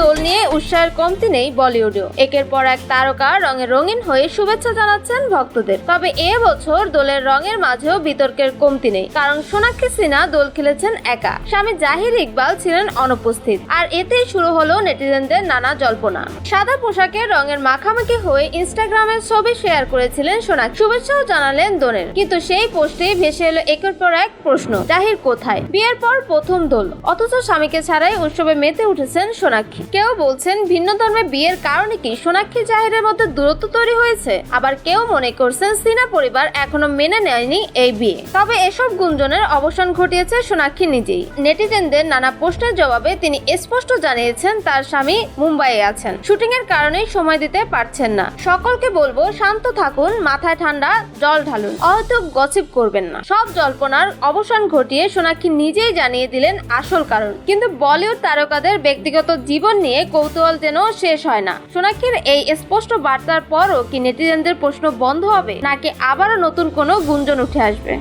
উৎসাহের কমতি নেই বলিউডেও। একের পর এক তারকা রঙে রঙিন হয়ে শুভেচ্ছা জানাচ্ছেন ভক্তদের। তবে এ বছর দোলের রঙের মাঝেও বিতর্কের কমতি নেই, কারণ সোনাক্ষী সিনহা দোল খেলেছেন একা। স্বামী জাহির ইকবাল ছিলেন অনুপস্থিত, আর এতেই শুরু হলো নেটিজেনদের নানা জল্পনা। সাদা পোশাকে রঙের মাখামাখি হয়ে ইনস্টাগ্রামে ছবি শেয়ার করেছিলেন সোনাক্ষী। শুভেচ্ছাও জানালেন দোলের কিন্তু সেই পোস্টেই ভেসে এলো একের পর এক প্রশ্ন, জাহির কোথায়? বিয়ের পর প্রথম দোল, অথচ স্বামীকে ছাড়াই উৎসবে মেতে উঠেছেন সোনাক্ষী। কেউ বলছেন ভিন্ন ধর্মে বিয়ের কারণে কি সোনাক্ষী জাহিরের মধ্যে দূরত্ব তৈরি হয়েছে? আবার কেউ মনে করছেন সিনা পরিবার এখনও মেনে নেয়নি এই বিয়ে। তবে এসব গুঞ্জনের অবসান ঘটিয়েছে সোনাক্ষী নিজেই। নেটিজেনদের নানা প্রশ্নের জবাবে তিনি স্পষ্ট জানিয়েছেন তার স্বামী মুম্বাইয়ে আছেন। শুটিং এর কারণেই সময় দিতে পারছেন না। সকলকে বলব শান্ত থাকুন, মাথায় ঠান্ডা, জল ঢালুন। অহেতু গসিপ করবেন না। সব জল্পনার অবসান ঘটিয়ে সোনাক্ষী নিজেই জানিয়ে দিলেন আসল কারণ। কিন্তু বলিউড তারকাদের ব্যক্তিগত জীবন নিয়ে কৌতূহল যেন শেষ হয় না। সোনাক্ষীর এই স্পষ্ট বার্তার পরও কি নেটিজেনদের প্রশ্ন বন্ধ হবে, নাকি আবারও নতুন কোনো গুঞ্জন উঠে আসবে?